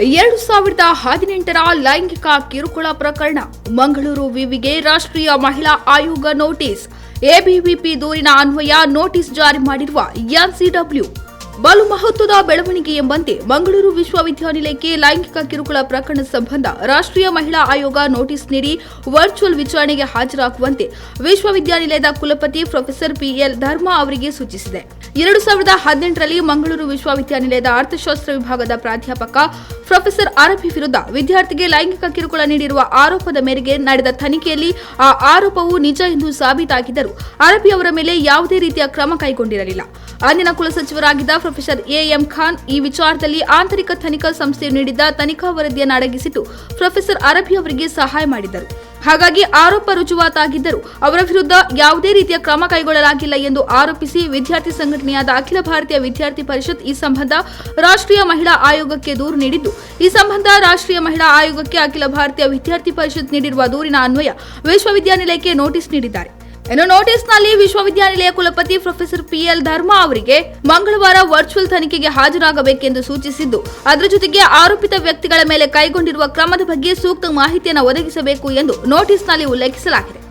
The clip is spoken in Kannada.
ಎರಡು ಸಾವಿರದ ಹದಿನೆಂಟರ ಲೈಂಗಿಕ ಕಿರುಕುಳ ಪ್ರಕರಣ. ಮಂಗಳೂರು ವಿವಿಗೆ ರಾಷ್ಟ್ರೀಯ ಮಹಿಳಾ ಆಯೋಗ ನೋಟಿಸ್. ಎಬಿವಿಪಿ ದೂರಿನ ಅನ್ವಯ ನೋಟಿಸ್ ಜಾರಿ ಮಾಡಿರುವ ಎನ್ಸಿಡಬ್ಲ್ಯೂ. ಬಲು ಮಹತ್ವದ ಬೆಳವಣಿಗೆ ಎಂಬಂತೆ ಮಂಗಳೂರು ವಿಶ್ವವಿದ್ಯಾನಿಲಯಕ್ಕೆ ಲೈಂಗಿಕ ಕಿರುಕುಳ ಪ್ರಕರಣ ಸಂಬಂಧ ರಾಷ್ಟ್ರೀಯ ಮಹಿಳಾ ಆಯೋಗ ನೋಟಿಸ್ ನೀಡಿ ವರ್ಚುವಲ್ ವಿಚಾರಣೆಗೆ ಹಾಜರಾಗುವಂತೆ ವಿಶ್ವವಿದ್ಯಾನಿಲಯದ ಕುಲಪತಿ ಪ್ರೊಫೆಸರ್ ಪಿಎಲ್ ಧರ್ಮ ಅವರಿಗೆ ಸೂಚಿಸಿದೆ. ಎರಡು ಸಾವಿರದ ಹದಿನೆಂಟರಲ್ಲಿ ಮಂಗಳೂರು ವಿಶ್ವವಿದ್ಯಾನಿಲಯದ ಅರ್ಥಶಾಸ್ತ್ರ ವಿಭಾಗದ ಪ್ರಾಧ್ಯಾಪಕ ಪ್ರೊಫೆಸರ್ ಅರಬಿ ವಿರುದ್ಧ ವಿದ್ಯಾರ್ಥಿಗೆ ಲೈಂಗಿಕ ಕಿರುಕುಳ ನೀಡಿರುವ ಆರೋಪದ ಮೇರೆಗೆ ನಡೆದ ತನಿಖೆಯಲ್ಲಿ ಆ ಆರೋಪವು ನಿಜ ಎಂದು ಸಾಬೀತಾಗಿದ್ದರು ಅರಬಿ ಅವರ ಮೇಲೆ ಯಾವುದೇ ರೀತಿಯ ಕ್ರಮ ಕೈಗೊಂಡಿರಲಿಲ್ಲ. ಅಂದಿನ ಕುಲಸಚಿವರಾಗಿದ್ದ ಪ್ರೊಫೆಸರ್ ಎಎಂ ಖಾನ್ ಈ ವಿಚಾರದಲ್ಲಿ ಆಂತರಿಕ ತನಿಖಾ ಸಂಸ್ಥೆಯು ನೀಡಿದ್ದ ತನಿಖಾ ವರದಿಯನ್ನು ಅಡಗಿಸಿಟ್ಟು ಪ್ರೊಫೆಸರ್ ಅರಬಿ ಅವರಿಗೆ ಸಹಾಯ ಮಾಡಿದ್ದರು. ಹಾಗಾಗಿ ಆರೋಪ ರುಜುವಾತಾಗಿದ್ದರೂ ಅವರ ವಿರುದ್ಧ ಯಾವುದೇ ರೀತಿಯ ಕ್ರಮ ಕೈಗೊಳ್ಳಲಾಗಿಲ್ಲ ಎಂದು ಆರೋಪಿಸಿ ವಿದ್ಯಾರ್ಥಿ ಸಂಘಟನೆಯಾದ ಅಖಿಲ ಭಾರತೀಯ ವಿದ್ಯಾರ್ಥಿ ಪರಿಷತ್ ಈ ಸಂಬಂಧ ರಾಷ್ಟ್ರೀಯ ಮಹಿಳಾ ಆಯೋಗಕ್ಕೆ ದೂರು ನೀಡಿದ್ದು. ಈ ಸಂಬಂಧ ರಾಷ್ಟ್ರೀಯ ಮಹಿಳಾ ಆಯೋಗಕ್ಕೆ ಅಖಿಲ ಭಾರತೀಯ ವಿದ್ಯಾರ್ಥಿ ಪರಿಷತ್ ನೀಡಿರುವ ದೂರಿನ ಅನ್ವಯ ವಿಶ್ವವಿದ್ಯಾನಿಲಯಕ್ಕೆ ನೋಟಿಸ್ ನೀಡಿದ್ದಾರೆ. ಇನ್ನು ನೋಟಿಸ್ನಲ್ಲಿ ವಿಶ್ವವಿದ್ಯಾನಿಲಯ ಕುಲಪತಿ ಪ್ರೊಫೆಸರ್ ಪಿಎಲ್ ಧರ್ಮ ಅವರಿಗೆ ಮಂಗಳವಾರ ವರ್ಚುವಲ್ ತನಿಖೆಗೆ ಹಾಜರಾಗಬೇಕೆಂದು ಸೂಚಿಸಿದ್ದು, ಅದರ ಜೊತೆಗೆ ಆರೋಪಿತ ವ್ಯಕ್ತಿಗಳ ಮೇಲೆ ಕೈಗೊಂಡಿರುವ ಕ್ರಮದ ಬಗ್ಗೆ ಸೂಕ್ತ ಮಾಹಿತಿಯನ್ನು ಒದಗಿಸಬೇಕು ಎಂದು ನೋಟಿಸ್ನಲ್ಲಿ ಉಲ್ಲೇಖಿಸಲಾಗಿದೆ.